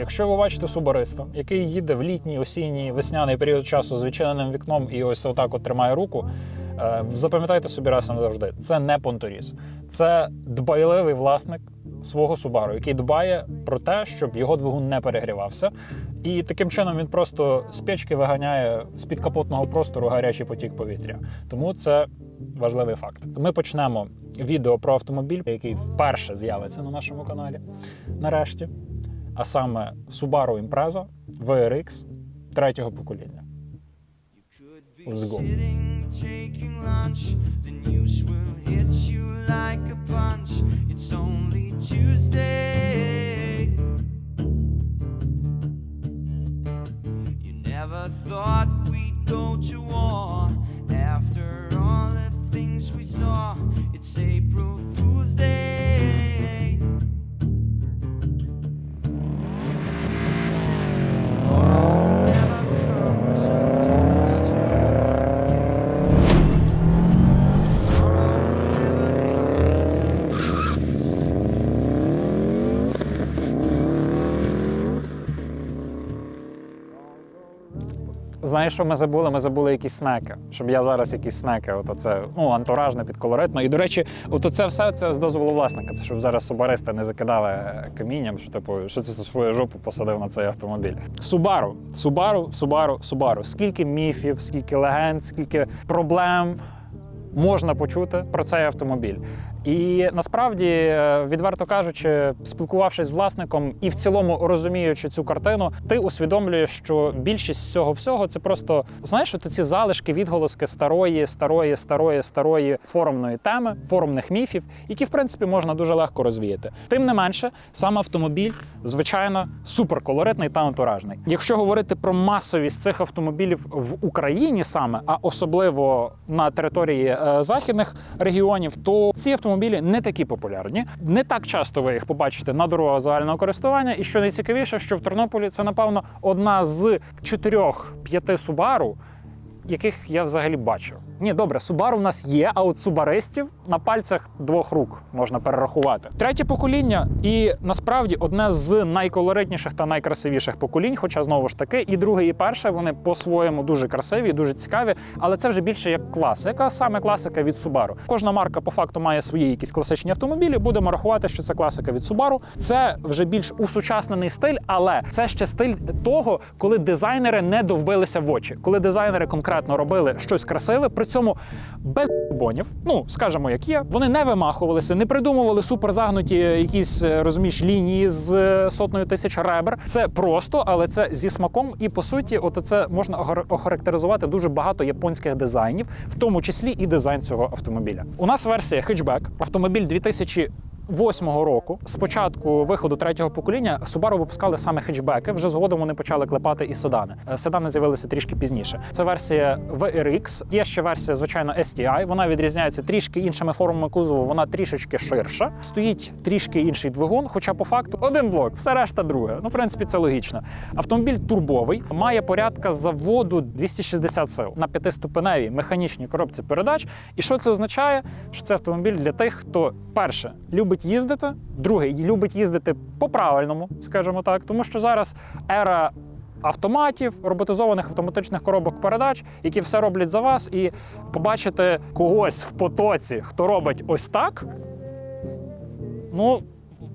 Якщо ви бачите субариста, який їде в літній, осінній, весняний період часу з відчиненим вікном і ось отак от тримає руку, е, запам'ятайте собі раз назавжди. Це не понторіз. Це дбайливий власник свого Субару, який дбає про те, щоб його двигун не перегрівався. І таким чином він просто з печки виганяє з підкапотного простору гарячий потік повітря. Тому це важливий факт. Ми почнемо відео про автомобіль, який вперше з'явиться на нашому каналі. Нарешті, а саме Subaru Impreza VRX третього покоління. Let's go. Thought we'd go to war after all the things we saw. It's April Знаєш, що ми забули? Ми забули якісь снеки. Щоб я зараз якісь снеки. От це ну антуражне, підколоритно. І до речі, от це все це з дозволу власника. Це щоб зараз субаристи не закидали камінням, що типу, що це за свою жопу посадив на цей автомобіль. Субару, Субару, Субару, Субару. Скільки міфів, скільки легенд, скільки проблем можна почути про цей автомобіль. І насправді, е, відверто кажучи, спілкувавшись з власником і в цілому розуміючи цю картину, ти усвідомлюєш, що більшість цього всього це просто знаєш, от ці залишки, відголоски старої, старої, старої, старої форумної теми, форумних міфів, які в принципі можна дуже легко розвіяти. Тим не менше, сам автомобіль, звичайно, суперколоритний та антуражний. Якщо говорити про масовість цих автомобілів в Україні саме, а особливо на території е, західних регіонів, то ці автомобілі не такі популярні. Не так часто ви їх побачите на дорогах загального користування. І що найцікавіше, що в Тернополі це, напевно, одна з чотирьох-п'яти Субару, яких я взагалі бачив. Ні, добре, Субару в нас є, а от субаристів на пальцях двох рук можна перерахувати. Третє покоління, і насправді одне з найколоритніших та найкрасивіших поколінь. Хоча знову ж таки, і друге, і перше вони по-своєму дуже красиві, дуже цікаві, але це вже більше як класика, саме класика від Subaru. Кожна марка по факту має свої якісь класичні автомобілі. Будемо рахувати, що це класика від Subaru. Це вже більш усучаснений стиль, але це ще стиль того, коли дизайнери не довбилися в очі, коли дизайнери конкретно робили щось красиве, при цьому без бонів, ну скажімо, як є, вони не вимахувалися, не придумували суперзагнуті якісь е, розумієш лінії з сотною сотнею тисяч ребер. Це просто, але це зі смаком. І по суті, от це можна охарактеризувати дуже багато японських дизайнів, в тому числі і дизайн цього автомобіля. У нас версія хетчбек, автомобіль 2000 Восьмого року, з початку виходу третього покоління, Subaru випускали саме хетчбеки. Вже згодом вони почали клепати і седани. Е, Седани з'явилися трішки пізніше. Це версія VRX. Є ще версія, звичайно, STI. Вона відрізняється трішки іншими формами кузову. Вона трішечки ширша. Стоїть трішки інший двигун, хоча по факту один блок, все решта друге. Ну, в принципі, це логічно. Автомобіль турбовий, має порядка заводу 260 сил на п'ятиступеневій механічній коробці передач. І що це означає? Що це автомобіль для тих, хто перше любить їздити, друге любить їздити по-правильному, скажімо так, тому що зараз ера. Автоматів, роботизованих автоматичних коробок передач, які все роблять за вас, і побачити когось в потоці, хто робить ось так. Ну,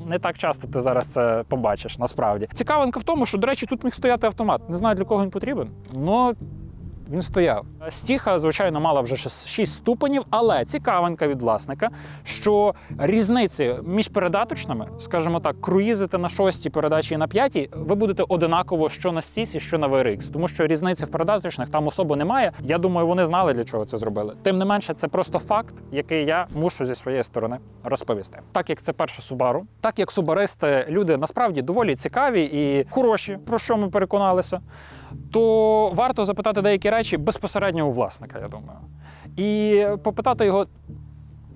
не так часто ти зараз це побачиш, насправді. Цікавинка в тому, що, до речі, тут міг стояти автомат. Не знаю, для кого він потрібен, але він стояв. Стіха, звичайно, мала вже 6 ступенів, але цікавинка від власника, що різниці між передаточними, скажімо так, круїзити на шостій передачі і на п'ятій, ви будете одинаково що на стісі, що на VRX, тому що різниці в передаточних там особо немає. Я думаю, вони знали, для чого це зробили. Тим не менше, це просто факт, який я мушу зі своєї сторони розповісти. Так як це перше Subaru, так як субаристи люди насправді доволі цікаві і хороші, про що ми переконалися то варто запитати деякі речі безпосередньо у власника, я думаю. І попитати його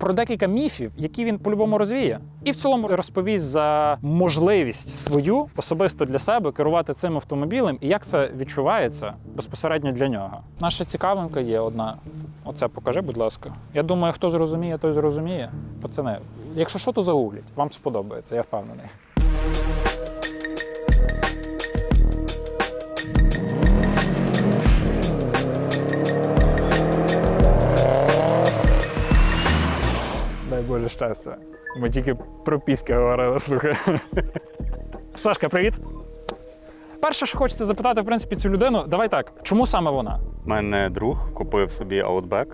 про декілька міфів, які він по-любому розвіє. І в цілому розповість за можливість свою особисто для себе керувати цим автомобілем і як це відчувається безпосередньо для нього. Наша цікавинка є одна. Оце покажи, будь ласка. Я думаю, хто зрозуміє, той зрозуміє. Пацани, якщо що, то загугліть. Вам сподобається, я впевнений. Боже щастя. Ми тільки про піськи говорили, слухай. Сашка, привіт. Перше, що хочеться запитати, в принципі, цю людину, давай так, чому саме вона? У мене друг купив собі Outback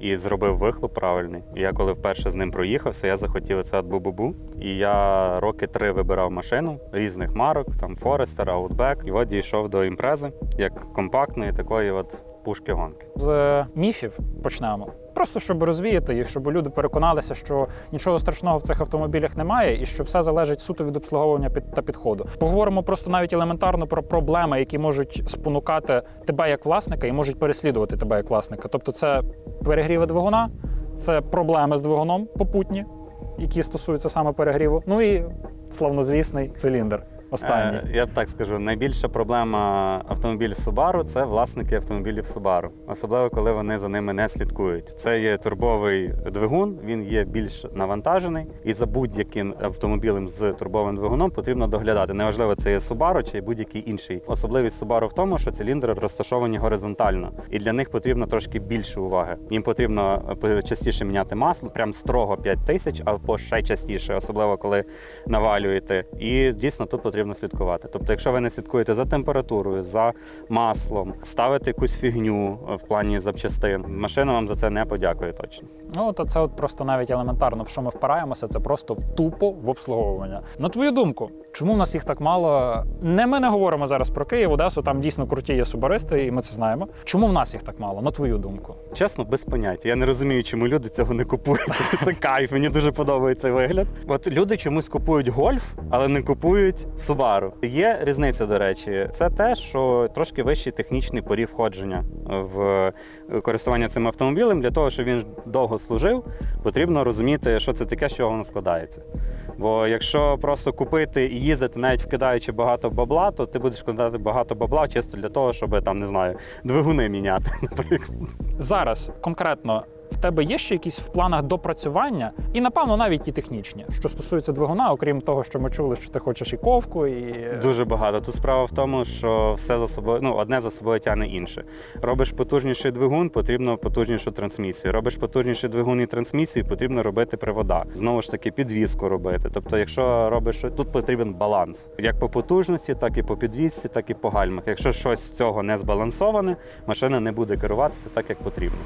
і зробив вихлоп правильний. І я коли вперше з ним проїхався, я захотів це от бу-бу-бу. І я роки три вибирав машину різних марок, там Forester, Outback. І от дійшов до імпрези як компактної такої от пушки гонки. З міфів почнемо. Просто щоб розвіяти їх, щоб люди переконалися, що нічого страшного в цих автомобілях немає, і що все залежить суто від обслуговування під та підходу. Поговоримо просто навіть елементарно про проблеми, які можуть спонукати тебе як власника і можуть переслідувати тебе як власника. Тобто, це перегріви двигуна, це проблеми з двигуном попутні, які стосуються саме перегріву. Ну і славнозвісний циліндр. Останній. Е, я так скажу, найбільша проблема автомобілів Subaru – це власники автомобілів Subaru, особливо коли вони за ними не слідкують. Це є турбовий двигун, він є більш навантажений, і за будь-яким автомобілем з турбовим двигуном потрібно доглядати. Неважливо, це є Subaru чи будь-який інший. Особливість Subaru в тому, що циліндри розташовані горизонтально, і для них потрібно трошки більше уваги. Їм потрібно е, частіше міняти масло, прям строго 5 тисяч, або ще частіше, особливо коли навалюєте. І дійсно тут потрібно слідкувати. Тобто, якщо ви не слідкуєте за температурою, за маслом, ставите якусь фігню е, в плані запчастин, машина вам за це не подякує точно. Ну, то це от просто навіть елементарно, в що ми впираємося, це просто тупо в обслуговування. На твою думку, чому в нас їх так мало? Не ми не говоримо зараз про Київ, Одесу, там дійсно круті є субаристи, і ми це знаємо. Чому в нас їх так мало? На твою думку? Чесно, без поняття. Я не розумію, чому люди цього не купують. Це, кайф. Мені дуже подобається вигляд. От люди чомусь купують гольф, але не купують Subaru. Є різниця, до речі, це те, що трошки вищий технічний поріг входження в користування цим автомобілем. Для того, щоб він довго служив, потрібно розуміти, що це таке, з чого воно складається. Бо якщо просто купити і їздити, навіть вкидаючи багато бабла, то ти будеш вкладати багато бабла чисто для того, щоб там не знаю, двигуни міняти, наприклад. Зараз конкретно в тебе є ще якісь в планах допрацювання, і напевно навіть і технічні, що стосується двигуна, окрім того, що ми чули, що ти хочеш і ковку, і Дуже багато. Тут справа в тому, що все за собою, ну одне за собою тягне інше. Робиш потужніший двигун, потрібно потужнішу трансмісію. Робиш потужніший двигун і трансмісію, потрібно робити привода. Знову ж таки, підвіску робити. Тобто, якщо робиш тут потрібен баланс, як по потужності, так і по підвісці, так і по гальмах. Якщо щось з цього не збалансоване, машина не буде керуватися так, як потрібно.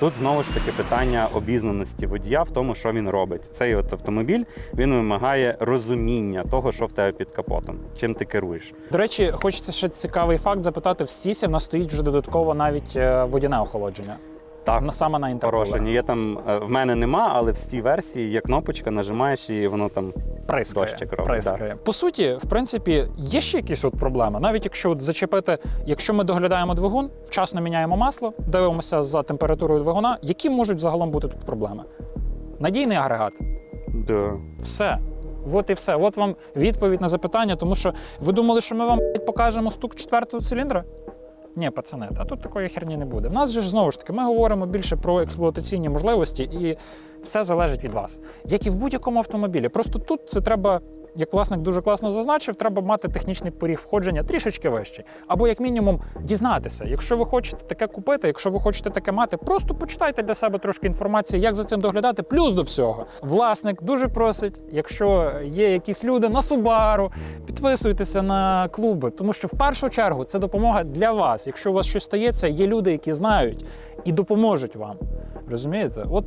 Тут знову ж таки питання обізнаності водія в тому, що він робить. Цей от автомобіль він вимагає розуміння того, що в тебе під капотом, чим ти керуєш. До речі, хочеться ще цікавий факт запитати: в стісі в нас стоїть вже додатково навіть е, водяне охолодження. Так, саме на інтеркулер. Є там е, в мене нема, але в цій версії є кнопочка, нажимаєш і воно там Прискає, Дощик робить, прискає. По суті, в принципі, є ще якісь от проблеми. Навіть якщо от зачепити, якщо ми доглядаємо двигун, вчасно міняємо масло, дивимося за температурою двигуна, які можуть загалом бути тут проблеми? Надійний агрегат. да. Все. От і все. От вам відповідь на запитання, тому що ви думали, що ми вам покажемо стук четвертого циліндра? Ні, пацани, а тут такої херні не буде. В нас же ж знову ж таки, ми говоримо більше про експлуатаційні можливості, і все залежить від вас. Як і в будь-якому автомобілі. Просто тут це треба, як власник дуже класно зазначив, треба мати технічний поріг входження трішечки вищий. Або, як мінімум, дізнатися. Якщо ви хочете таке купити, якщо ви хочете таке мати, просто почитайте для себе трошки інформації, як за цим доглядати. Плюс до всього, власник дуже просить, якщо є якісь люди на Субару, підписуйтеся на клуби, тому що в першу чергу це допомога для вас. Якщо у вас щось стається, є люди, які знають і допоможуть вам. Розумієте? От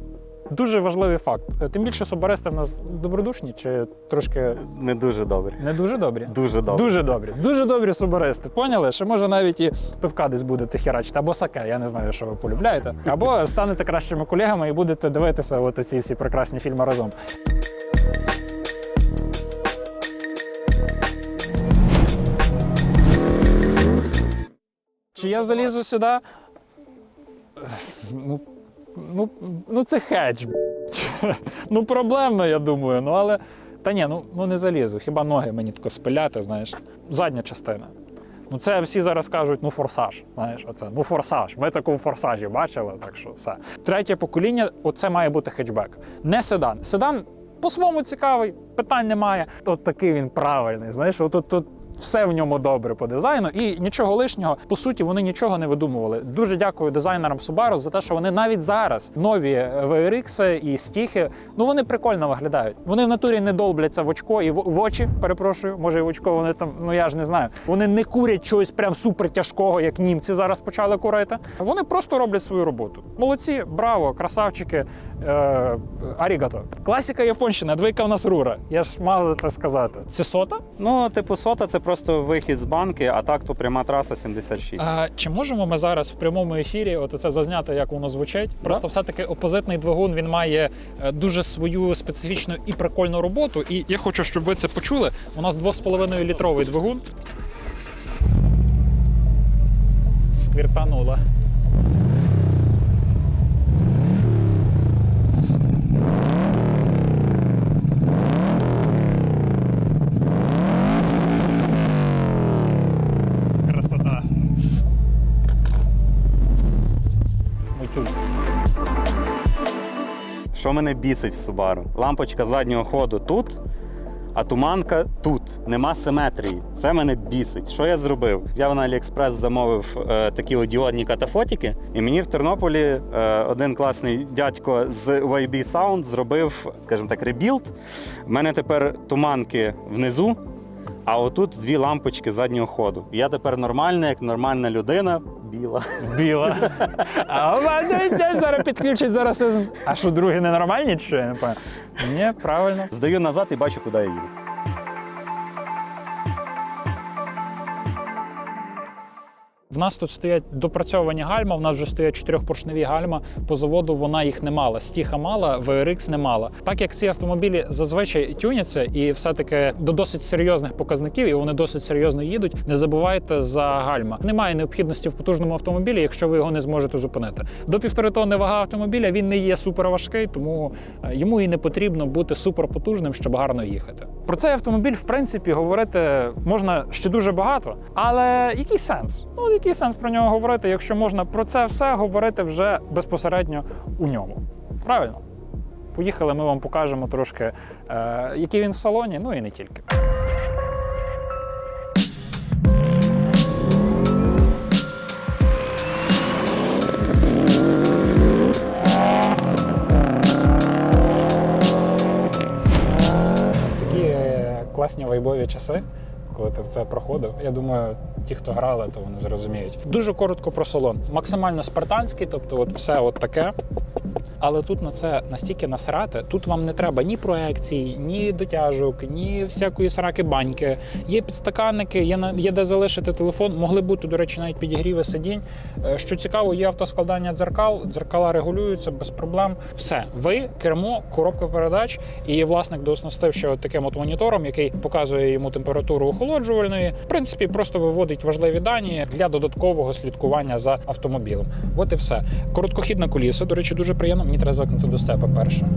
дуже важливий факт. Е, Тим більше собаристи в нас добродушні чи трошки Не дуже добре. не дуже добрі. Дуже добре. Дуже добрі, дуже добрі субаристи. Поняли? Що може навіть і пивка десь будете херачити, або саке, я не знаю, що ви полюбляєте. Або станете кращими колегами і будете дивитися от ці всі прекрасні фільми разом. Чи я залізу сюди? Ну, ну, ну це хедж. Ну, проблемно, я думаю. Ну, але. Та ні, ну, ну не залізу. Хіба ноги мені тако спиляти, знаєш. Задня частина. Ну, це всі зараз кажуть, ну форсаж. Знаєш, оце, ну форсаж. Ми таку в форсажі бачили, так що все. Третє покоління оце має бути хетчбек. Не седан. Седан по-своєму цікавий, питань немає. От такий він правильний. Знаєш, от, от, от Все в ньому добре по дизайну і нічого лишнього. По суті, вони нічого не видумували. Дуже дякую дизайнерам Subaru за те, що вони навіть зараз нові VRX і стіхи, ну вони прикольно виглядають. Вони в натурі не долбляться в очко і в, в очі. Перепрошую, може і в очко вони там, ну я ж не знаю. Вони не курять чогось прям супер тяжкого, як німці зараз почали курити. Вони просто роблять свою роботу. Молодці, браво, красавчики. Е, арігато. Класика японщина, двійка в нас рура. Я ж мав за це сказати. Це сота? Ну, типу, сота це просто вихід з банки, а так то пряма траса 76. А, чи можемо ми зараз в прямому ефірі от це зазняти, як воно звучить? Просто все-таки опозитний двигун він має е, дуже свою специфічну і прикольну роботу. І я хочу, щоб ви це почули. У нас 2,5 літровий двигун. Сквіртанула. Мене бісить в Subaru? Лампочка заднього ходу тут, а туманка тут. Нема симетрії. Це мене бісить. Що я зробив? Я на AliExpress замовив е, такі от діодні катафотики, і мені в Тернополі е, один класний дядько з YB Sound зробив, скажімо так, ребілд. У мене тепер туманки внизу. А отут дві лампочки заднього ходу. Я тепер нормальна, як нормальна людина, біла. Біла. А у мене йде, зараз підключить зараз. А що, другі ненормальні, чи що? Я не пам'ятаю. Ні, правильно. Здаю назад і бачу, куди я їду. В нас тут стоять допрацьовані гальма, в нас вже стоять чотирьохпоршневі гальма. По заводу вона їх не мала. Стіха мала, VRX не мала. Так як ці автомобілі зазвичай тюняться і все-таки до досить серйозних показників, і вони досить серйозно їдуть. Не забувайте за гальма. Немає необхідності в потужному автомобілі, якщо ви його не зможете зупинити. До півтори тонни вага автомобіля він не є суперважкий, тому е, йому і не потрібно бути суперпотужним, щоб гарно їхати. Про цей автомобіль, в принципі, говорити можна ще дуже багато, але який сенс? Ну який сенс про нього говорити, якщо можна про це все говорити вже безпосередньо у ньому? Правильно? Поїхали, ми вам покажемо трошки, е, який він в салоні, ну і не тільки. Такі е, класні вайбові часи, коли ти в це проходив. Я думаю, ті, хто грали, то вони зрозуміють. Дуже коротко про салон. Максимально спартанський, тобто от все от таке. Але тут на це настільки насрати. Тут вам не треба ні проекцій, ні дотяжок, ні всякої сраки баньки. Є підстаканники, є на є де залишити телефон. Могли бути, до речі, навіть підігріви сидінь. Е, Що цікаво, є автоскладання дзеркал, дзеркала регулюються без проблем. Все, ви кермо, коробка передач, і власник дооснастив ще от таким от монітором, який показує йому температуру охолоджувальної. В принципі, просто виводить важливі дані для додаткового слідкування за автомобілем. От і все. Короткохідна коліса, до речі, дуже приємно. Мені треба звикнути до сцепа перше.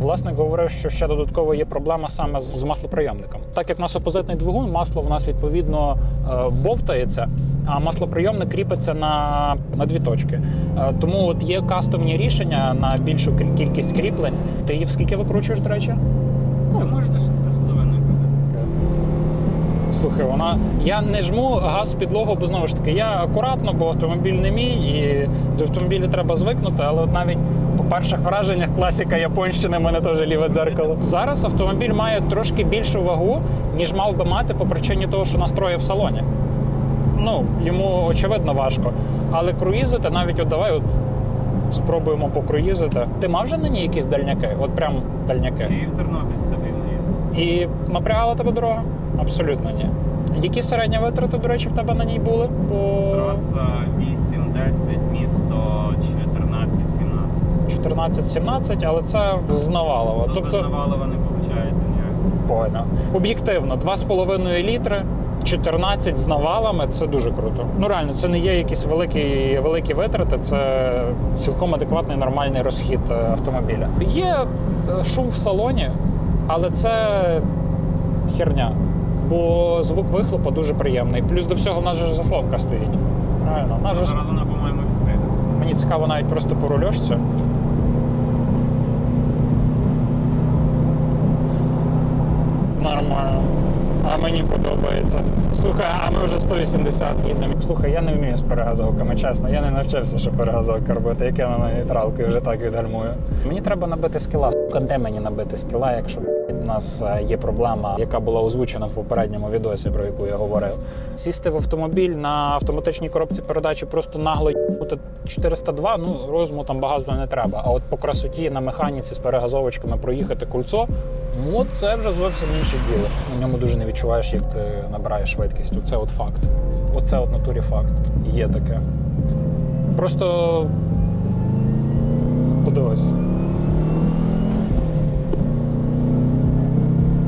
Власник говорив, що ще додатково є проблема саме з маслоприйомником. Так як в нас опозитний двигун, масло в нас відповідно е, бовтається, а маслоприйомник кріпиться на, на дві точки. Е, Тому от є кастомні рішення на більшу кількість кріплень. Ти її скільки викручуєш, до речі? Ви можете 6,5 бути. Слухай, вона я не жму газ в підлогу, бо знову ж таки я акуратно, бо автомобіль не мій, і до автомобіля треба звикнути. Але от навіть по перших враженнях класіка японщини мене теж ліве дзеркало. Зараз автомобіль має трошки більшу вагу, ніж мав би мати по причині того, що настроє в салоні. Ну, йому очевидно важко. Але круїзити навіть от давай от спробуємо покруїзити. Ти мав вже на ній якісь дальняки? От прям дальняки. Київ Тернопіль стабільно їздить. І напрягала тебе дорога? Абсолютно ні. Які середні витрати, до речі, в тебе на ній були? По Траса 8-10, місто 14-17. 14-17, але це з Навалова. Тут без Тобто, Навалова не виходить ніяк. понял. Об'єктивно, 2,5 літри. 14 з навалами це дуже круто. Ну реально, це не є якісь великі, великі витрати, це цілком адекватний нормальний розхід е, автомобіля. Є е, шум в салоні, але це херня. Бо звук вихлопу дуже приємний. Плюс до всього в нас же заслонка стоїть. Правильно, в нас же Зараз вона, по-моєму, відкрита. Мені цікаво навіть просто по рульошці. Нормально. А мені подобається. Слухай, а ми вже 180 їдемо. Слухай, я не вмію з перегазовками, чесно. Я не навчився, що перегазовки робити, як я на нейтралку і вже так відгальмую. Мені треба набити скіла. Сука, Де мені набити скіла, якщо у нас е, є проблема, яка була озвучена в попередньому відосі, про яку я говорив. Сісти в автомобіль на автоматичній коробці передачі просто нагло їбати 402, ну розуму там багато не треба. А от по красоті на механіці з перегазовочками проїхати кольцо, ну це вже зовсім інше діло. На ньому дуже не відчуваєш, як ти набираєш швидкість. Оце от факт. Оце от натурі факт. Є таке. Просто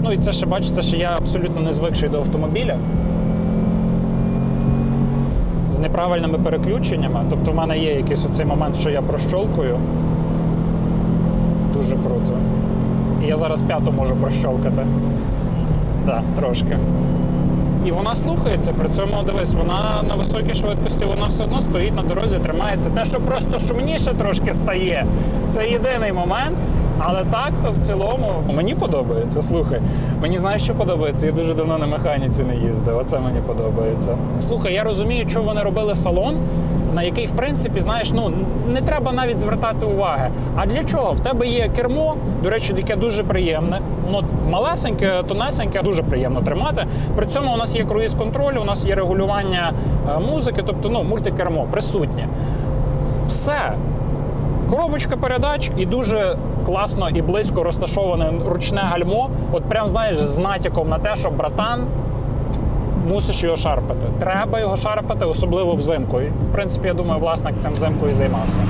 Ну і це ще бачиться, що я абсолютно не звикший до автомобіля. З неправильними переключеннями. Тобто в мене є якийсь оцей момент, що я прощолкую. Дуже круто. І я зараз п'яту можу прощолкати. Так, да, трошки. І вона слухається. При цьому дивись, вона на високій швидкості, вона все одно стоїть на дорозі, тримається. Те, що просто шумніше трошки стає, це єдиний момент. Але так, то в цілому мені подобається. Слухай, мені знаєш, що подобається? Я дуже давно на механіці не їздив. Оце мені подобається. Слухай, я розумію, що вони робили салон, на який, в принципі, знаєш, ну не треба навіть звертати уваги. А для чого? В тебе є кермо, до речі, яке дуже приємне. Воно малесеньке, тонесеньке, дуже приємно тримати. При цьому у нас є круїз-контроль, у нас є регулювання е, музики, тобто ну, мультикермо присутнє. Все. Коробочка передач і дуже класно і близько розташоване ручне гальмо. От прям знаєш, з натяком на те, що братан. Мусиш його шарпати. Треба його шарпати, особливо взимку. І, в принципі, я думаю, власник цим взимку і займався.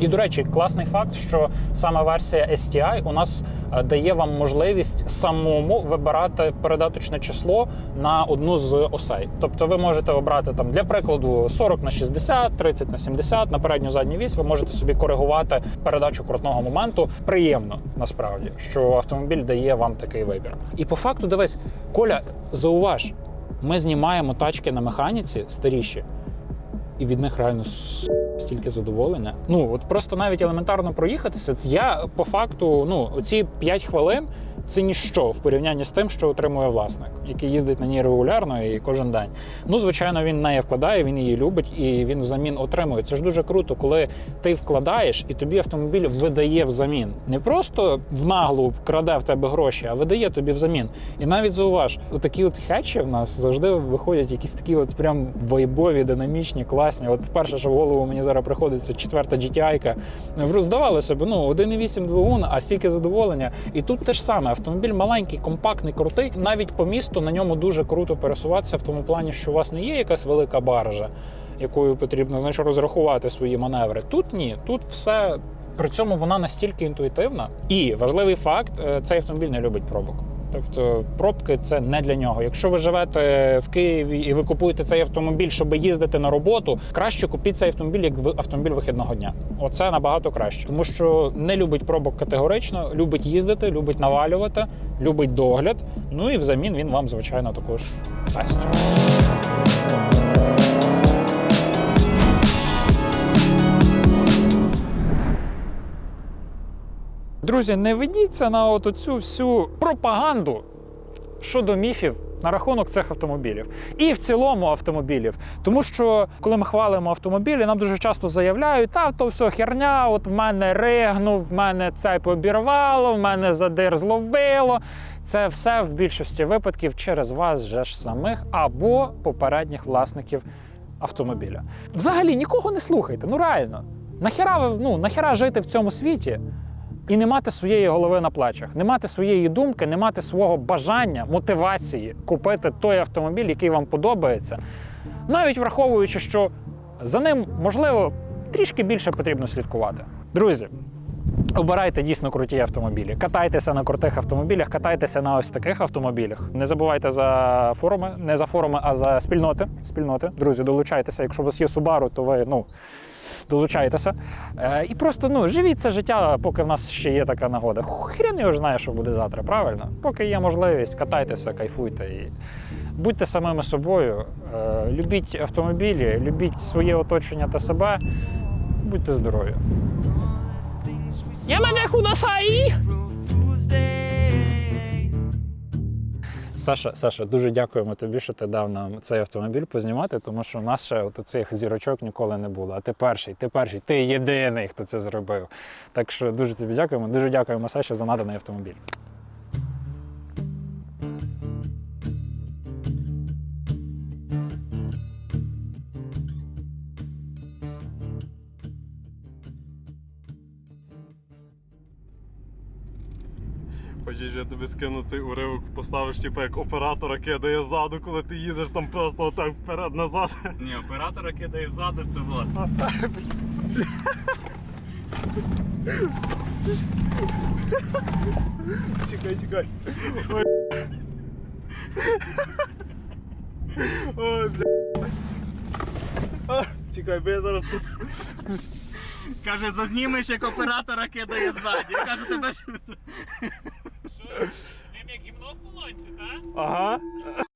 І, до речі, класний факт, що саме версія STI у нас е, дає вам можливість самому вибирати передаточне число на одну з осей. Тобто ви можете обрати там для прикладу 40 на 60, 30 на 70, на передню задню вісь. Ви можете собі коригувати передачу крутного моменту. Приємно насправді, що автомобіль дає вам такий вибір. І по факту, дивись, Коля, зауваж, ми знімаємо тачки на механіці старіші, і від них реально стільки задоволення. Ну от просто навіть елементарно проїхатися. Я по факту, ну оці 5 хвилин це ніщо в порівнянні з тим, що отримує власник, який їздить на ній регулярно і кожен день. Ну, звичайно, він неї вкладає, він її любить і він взамін отримує. Це ж дуже круто, коли ти вкладаєш і тобі автомобіль видає взамін. Не просто в наглу краде в тебе гроші, а видає тобі взамін. І навіть зауваж, отакі от хетчі в нас завжди виходять якісь такі от прям вайбові, динамічні, класні. От перше, що в голову мені зараз приходить, це четверта GTI-ка. Здавалося б, ну 1,8 двигун, а стільки задоволення. І тут те ж саме. Автомобіль маленький, компактний, крутий. Навіть по місту на ньому дуже круто пересуватися в тому плані, що у вас не є якась велика баржа, якою потрібно значить, розрахувати свої маневри. Тут ні, тут все. При цьому вона настільки інтуїтивна. І важливий факт: е, цей автомобіль не любить пробок. Тобто пробки це не для нього. Якщо ви живете в Києві і ви купуєте цей автомобіль, щоб їздити на роботу, краще купіть цей автомобіль як автомобіль вихідного дня. Оце набагато краще, тому що не любить пробок категорично, любить їздити, любить навалювати, любить догляд. Ну і взамін він вам, звичайно, також дасть. Друзі, не ведіться на от цю всю пропаганду щодо міфів на рахунок цих автомобілів. І в цілому автомобілів. Тому що, коли ми хвалимо автомобілі, нам дуже часто заявляють, та то все херня, от в мене ригнув, в мене цей обірвало, в мене задир зловило. Це все в більшості випадків через вас же ж самих або попередніх власників автомобіля. Взагалі нікого не слухайте, ну реально. Нахіра ви ну нахіра жити в цьому світі і не мати своєї голови на плечах, не мати своєї думки, не мати свого бажання, мотивації купити той автомобіль, який вам подобається, навіть враховуючи, що за ним можливо трішки більше потрібно слідкувати. Друзі. Обирайте дійсно круті автомобілі. Катайтеся на крутих автомобілях, катайтеся на ось таких автомобілях. Не забувайте за форуми, не за форуми, а за спільноти. Спільноти. Друзі, долучайтеся. Якщо у вас є Subaru, то ви ну. Долучайтеся. Е, і просто ну, живіть це життя, поки в нас ще є така нагода. Хрен його знає, що буде завтра, правильно? Поки є можливість, катайтеся, кайфуйте і будьте самими собою. Е, любіть автомобілі, любіть своє оточення та себе. Будьте здорові. Я мене кудасай! Саша, Саша, дуже дякуємо тобі, що ти дав нам цей автомобіль познімати, тому що у нас ще от цих зірочок ніколи не було. А ти перший, ти перший, ти єдиний, хто це зробив. Так що дуже тобі дякуємо. Дуже дякуємо, Саші, за наданий автомобіль. Хочеш, я тобі скину цей уривок, поставиш, типу, як оператора кидає ззаду, коли ти їдеш там просто отак вперед-назад. Ні, оператора кидає ззаду, це вот. Чекай, чекай. Ой. Ой, бля. Чекай, бо я зараз тут. Каже, зазнімеш, як оператора кидає ззаді. Я кажу, тебе ж. Він як